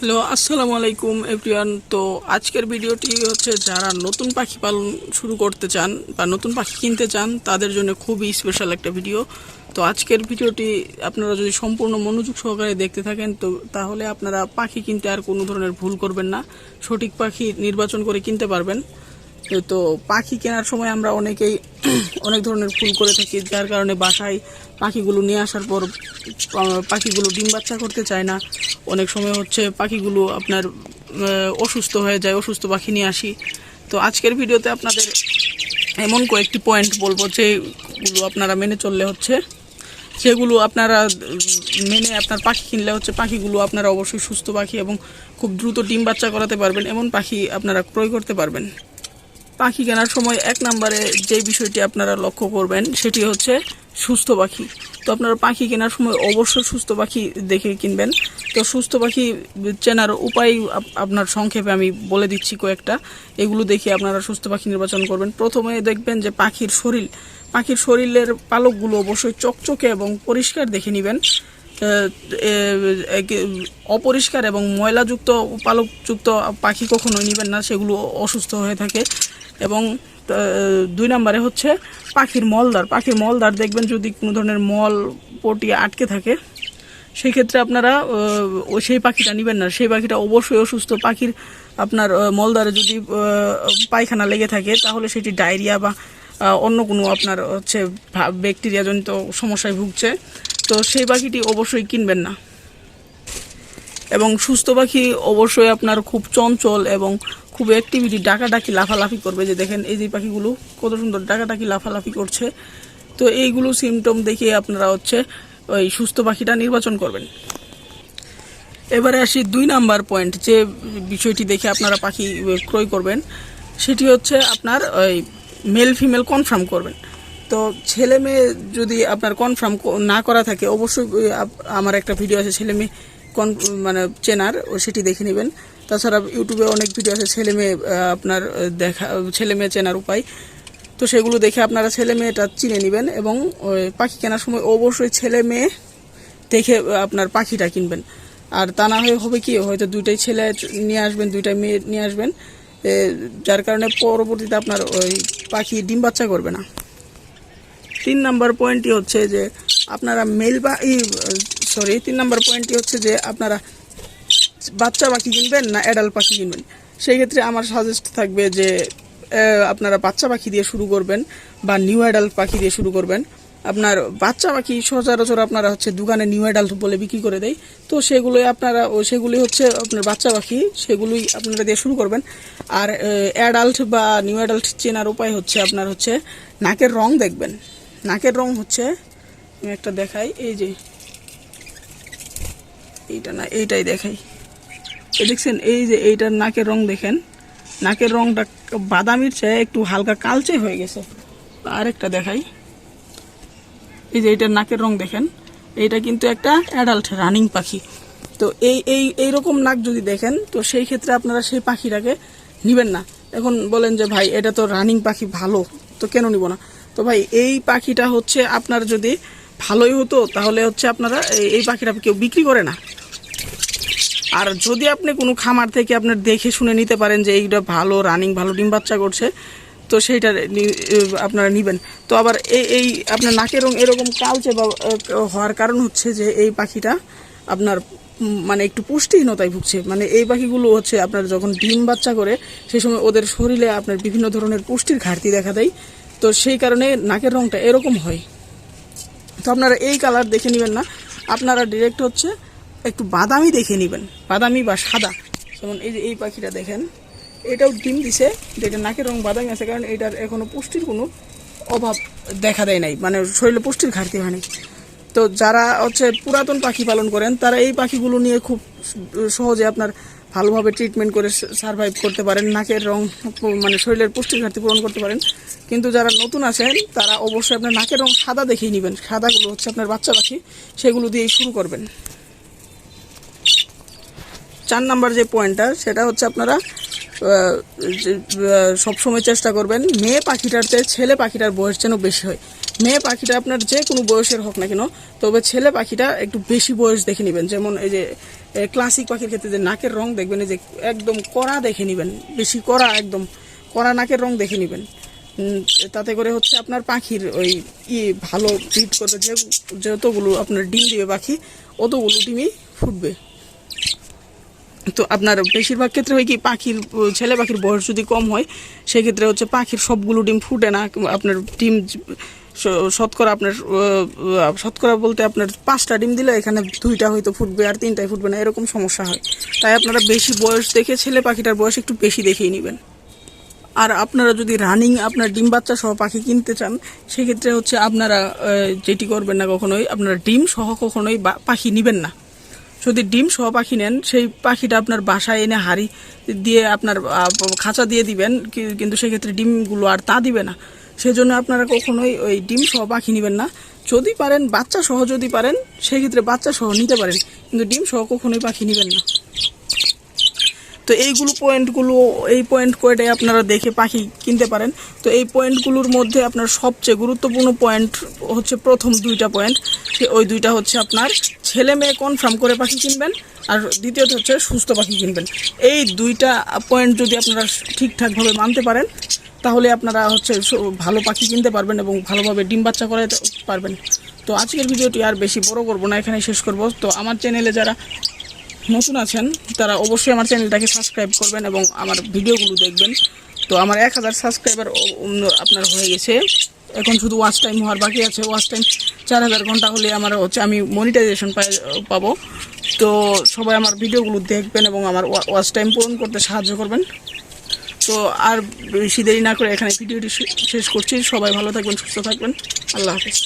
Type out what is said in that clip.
Hello, আসসালামু আলাইকুম everyone. তো আজকের ভিডিওটি হচ্ছে যারা নতুন পাখি পালন শুরু করতে চান বা নতুন পাখি কিনতে চান, তাদের জন্য খুবই স্পেশাল একটা ভিডিও। তো আজকের ভিডিওটি আপনারা যদি সম্পূর্ণ মনোযোগ সহকারে দেখতে থাকেন, তো তাহলে আপনারা পাখি কিনতে আর কোনো ধরনের ভুল করবেন না। সঠিক পাখি নির্বাচন করে কিনতে পারবেন। তো পাখি কেনার সময় আমরা অনেকেই অনেক ধরনের ফুল করে থাকি, যার কারণে বাসায় পাখিগুলো নিয়ে আসার পর পাখিগুলো ডিম বাচ্চা করতে চায় না। অনেক সময় হচ্ছে পাখিগুলো আপনার অসুস্থ হয়ে যায়, অসুস্থ পাখি নিয়ে আসি। তো আজকের ভিডিওতে আপনাদের এমন কয়েকটি পয়েন্ট বলব, যেগুলো আপনারা মেনে চললে হচ্ছে, যেগুলো আপনারা মেনে আপনার পাখি কিনলে হচ্ছে পাখিগুলো আপনারা অবশ্যই সুস্থ পাখি এবং খুব দ্রুত ডিম বাচ্চা করাতে পারবেন, এমন পাখি আপনারা ক্রয় করতে পারবেন। পাখি কেনার সময় এক নম্বরে যে বিষয়টি আপনারা লক্ষ্য করবেন, সেটি হচ্ছে সুস্থ পাখি। তো আপনারা পাখি কেনার সময় অবশ্যই সুস্থ পাখি দেখে কিনবেন। তো সুস্থ পাখি চেনার উপায় আপনার সংক্ষেপে আমি বলে দিচ্ছি কয়েকটা। এগুলো দেখে আপনারা সুস্থ পাখি নির্বাচন করবেন। প্রথমে দেখবেন যে পাখির শরীর। পাখির শরীরের পালকগুলো অবশ্যই চকচকে এবং পরিষ্কার দেখে নেবেন। অপরিষ্কার এবং ময়লাযুক্ত, পালকযুক্ত পাখি কখনোই নেবেন না, সেগুলো অসুস্থ হয়ে থাকে। এবং দুই নম্বরে হচ্ছে পাখির মলদার পাখির মলদার দেখবেন যদি কোনো ধরনের মল পটি আটকে থাকে, সেই ক্ষেত্রে আপনারা সেই পাখিটা নেবেন না। সেই পাখিটা অবশ্যই অসুস্থ। পাখির আপনার মলদারে যদি পায়খানা লেগে থাকে, তাহলে সেটি ডায়রিয়া বা অন্য কোনো আপনার হচ্ছে ব্যাকটেরিয়াজনিত সমস্যায় ভুগছে। তো সেই পাখিটি অবশ্যই কিনবেন না। এবং সুস্থ পাখি অবশ্যই আপনার খুব চঞ্চল এবং খুব অ্যাক্টিভিটি ডাকাডাকি, লাফালাফি করবে যে দেখেন এই যে পাখিগুলো কত সুন্দর ডাকাডাকি, লাফালাফি করছে। তো এইগুলো সিমটম দেখে আপনারা হচ্ছে ওই সুস্থ পাখিটা নির্বাচন করবেন। এবারে আসি দুই নাম্বার পয়েন্ট যে বিষয়টি দেখে আপনারা পাখি ক্রয় করবেন, সেটি হচ্ছে আপনার ওই মেল ফিমেল কনফার্ম করবেন। তো ছেলে মেয়ে যদি আপনার কনফার্ম না করা থাকে, অবশ্যই আমার একটা ভিডিও আছে, ছেলে মেয়ে কন মানে চেনার সেটি দেখে নেবেন। তাছাড়া ইউটিউবে অনেক ভিডিও আছে, ছেলে মেয়ে আপনার দেখা, ছেলে মেয়ে চেনার উপায়। তো সেগুলো দেখে আপনারা ছেলে মেয়েটা চিনে নেবেন এবং পাখি কেনার সময় অবশ্যই ছেলে মেয়ে দেখে আপনার পাখিটা কিনবেন। আর তা না হয়ে হবে কি, হয়তো দুইটাই ছেলে নিয়ে আসবেন দুইটাই মেয়ে নিয়ে আসবেন। যার কারণে পরবর্তীতে আপনার ওই পাখি ডিম বাচ্চা করবে না। তিন নাম্বার পয়েন্টটি হচ্ছে যে, আপনারা মেল বা সরি তিন নাম্বার পয়েন্টটি হচ্ছে যে, আপনারা বাচ্চা পাখি কিনবেন না অ্যাডাল্ট পাখি কিনবেন? সেই ক্ষেত্রে আমার সাজেস্ট থাকবে যে আপনারা বাচ্চা পাখি দিয়ে শুরু করবেন বা নিউ অ্যাডাল্ট পাখি দিয়ে শুরু করবেন। আপনার বাচ্চা পাখি সচরাচর আপনারা হচ্ছে দোকানে নিউ অ্যাডাল্ট বলে বিক্রি করে দেয়। তো সেগুলোই আপনারা, ও সেগুলি হচ্ছে আপনার বাচ্চা পাখি, সেগুলোই আপনারা দিয়ে শুরু করবেন। আর অ্যাডাল্ট বা নিউ অ্যাডাল্ট চেনার উপায় হচ্ছে আপনার হচ্ছে নাকের রং দেখবেন। নাকের রং হচ্ছে, আমি একটা দেখাই, এই যে, এইটা না, এইটাই দেখাই। দেখছেন, এই যে এইটার নাকের রং দেখেন। নাকের রংটা বাদামির চেয়ে একটু হালকা কালচে হয়ে গেছে। আরেকটা দেখাই। এই যে এইটার নাকের রং দেখেন, এইটা কিন্তু একটা অ্যাডাল্ট রানিং পাখি। তো এই এই, এইরকম নাক যদি দেখেন, তো সেই ক্ষেত্রে আপনারা সেই পাখিটাকে নেবেন না। এখন বলেন যে, ভাই, এটা তো রানিং পাখি ভালো, তো কেন নিব না? তো ভাই, এই পাখিটা হচ্ছে আপনার যদি ভালোই হতো, তাহলে হচ্ছে আপনারা এই- এই পাখিটা কেউ বিক্রি করে না। আর যদি আপনি কোনো খামার থেকে আপনার দেখে শুনে নিতে পারেন যে এইটা ভালো রানিং ভালো, ডিম বাচ্চা করছে, তো সেইটা আপনারা নেবেন। তো আবার এই এই আপনার নাকের রং এরকম কালচে বা হওয়ার কারণ হচ্ছে যে এই পাখিটা আপনার মানে একটু পুষ্টিহীনতায় ভুগছে। মানে এই পাখিগুলো হচ্ছে আপনার যখন ডিম বাচ্চা করে, সেই সময় ওদের শরীরে আপনার বিভিন্ন ধরনের পুষ্টির ঘাটতি দেখা দেয়। তো সেই কারণে নাকের রংটা এরকম হয়। তো আপনারা এই কালার দেখে নেবেন না। আপনারা ডিরেক্ট হচ্ছে একটু বাদামি দেখে নেবেন। বাদামি বা সাদা। যেমন এই যে এই পাখিটা দেখেন, এটাও ডিম দিছে, যেটা নাকের রং বাদামি আছে, কারণ এটার এখনও পুষ্টির কোনো অভাব দেখা দেয় নাই। মানে শরীরে পুষ্টির ঘাটতি হয়নি তো যারা হচ্ছে পুরাতন পাখি পালন করেন, তারা এই পাখিগুলো নিয়ে খুব সহজে আপনার ভালোভাবে ট্রিটমেন্ট করে সার্ভাইভ করতে পারেন, নাকের রং মানে শরীরের পুষ্টির ঘাটতি পূরণ করতে পারেন। কিন্তু যারা নতুন আছেন, তারা অবশ্যই আপনার নাকের রং সাদা দেখেই নেবেন। সাদাগুলো হচ্ছে আপনার বাচ্চা পাখি, সেগুলো দিয়েই শুরু করবেন। চার নাম্বার যে পয়েন্টটা সেটা হচ্ছে আপনারা সবসময় চেষ্টা করবেন, মেয়ে পাখিটার চেয়ে ছেলে পাখিটার বয়স যেন বেশি হয়। মেয়ে পাখিটা আপনার যে কোনো বয়সের হোক না কেন, তবে ছেলে পাখিটা একটু বেশি বয়স দেখে নেবেন। যেমন এই যে ক্লাসিক পাখির ক্ষেত্রে যে নাকের রং দেখবেন, এই যে একদম কড়া দেখে নেবেন, বেশি কড়া একদম, কড়া নাকের রং দেখে নেবেন। তাতে করে হচ্ছে আপনার পাখির ওই ই ভালো ব্রিড করবে। যে যতগুলো আপনার ডিম দিবে পাখি, অতগুলো ডিমই ফুটবে। তো আপনার বেশিরভাগ ক্ষেত্রে হয় কি, পাখির, ছেলে পাখির বয়স যদি কম হয়, সেক্ষেত্রে হচ্ছে পাখির সবগুলো ডিম ফুটে না আপনার ডিম শতকরা আপনার শতকরা বলতে আপনার পাঁচটা ডিম দিলে এখানে দুইটা হয়তো ফুটবে আর তিনটাই ফুটবে না, এরকম সমস্যা হয়। তাই আপনারা বেশি বয়স দেখে ছেলে পাখিটার বয়স একটু বেশি দেখেই নেবেন। আর আপনারা যদি রানিং আপনার ডিম বাচ্চা সহ পাখি কিনতে চান, সেক্ষেত্রে হচ্ছে আপনারা যেটি করবেন না কখনোই, আপনারা ডিম সহ কখনোই পাখি নেবেন না। যদি ডিম সহ পাখি নেন, সেই পাখিটা আপনার বাসায় এনে হাড়ি দিয়ে আপনার খাঁচা দিয়ে দিবেন কিন্তু সেক্ষেত্রে ডিমগুলো আর তা দিবে না। সেজন্য আপনারা কখনোই ওই ডিম সহ পাখি নেবেন না। যদি পারেন, বাচ্চা সহ যদি পারেন, সেক্ষেত্রে বাচ্চা সহ নিতে পারেন, কিন্তু ডিম সহ কখনোই পাখি নেবেন না। তো এইগুলো পয়েন্টগুলো এই পয়েন্ট কয়টাই আপনারা দেখে পাখি কিনতে পারেন। তো এই পয়েন্টগুলোর মধ্যে আপনার সবচেয়ে গুরুত্বপূর্ণ পয়েন্ট হচ্ছে প্রথম দুইটা পয়েন্ট ওই দুইটা হচ্ছে আপনার ছেলে মেয়ে কনফার্ম করে পাখি কিনবেন আর দ্বিতীয়ত হচ্ছে সুস্থ পাখি কিনবেন। এই দুইটা পয়েন্ট যদি আপনারা ঠিকঠাকভাবে মানতে পারেন, তাহলে আপনারা হচ্ছে ভালো পাখি কিনতে পারবেন এবং ভালোভাবে ডিম বাচ্চা করাতে পারবেন। তো আজকের ভিডিওটি আর বেশি বড় করব না এখানে শেষ করব। তো আমার চ্যানেলে যারা নতুন আছেন, তারা অবশ্যই আমার চ্যানেলটাকে সাবস্ক্রাইব করবেন এবং আমার ভিডিওগুলো দেখবেন। তো আমার এক হাজার সাবস্ক্রাইবার আপনার হয়ে গেছে। এখন শুধু ওয়াচ টাইম হওয়ার বাকি আছে। ওয়াচ টাইম চার হাজার ঘণ্টা হলে আমার হচ্ছে আমি মনিটাইজেশন পাই, পাবো। তো সবাই আমার ভিডিওগুলো দেখবেন এবং আমার ওয়াচ টাইম পূরণ করতে সাহায্য করবেন। তো আর বেশি দেরি না করে এখানে ভিডিওটি শেষ করছি। সবাই ভালো থাকবেন, সুস্থ থাকবেন। আল্লাহ হাফেজ।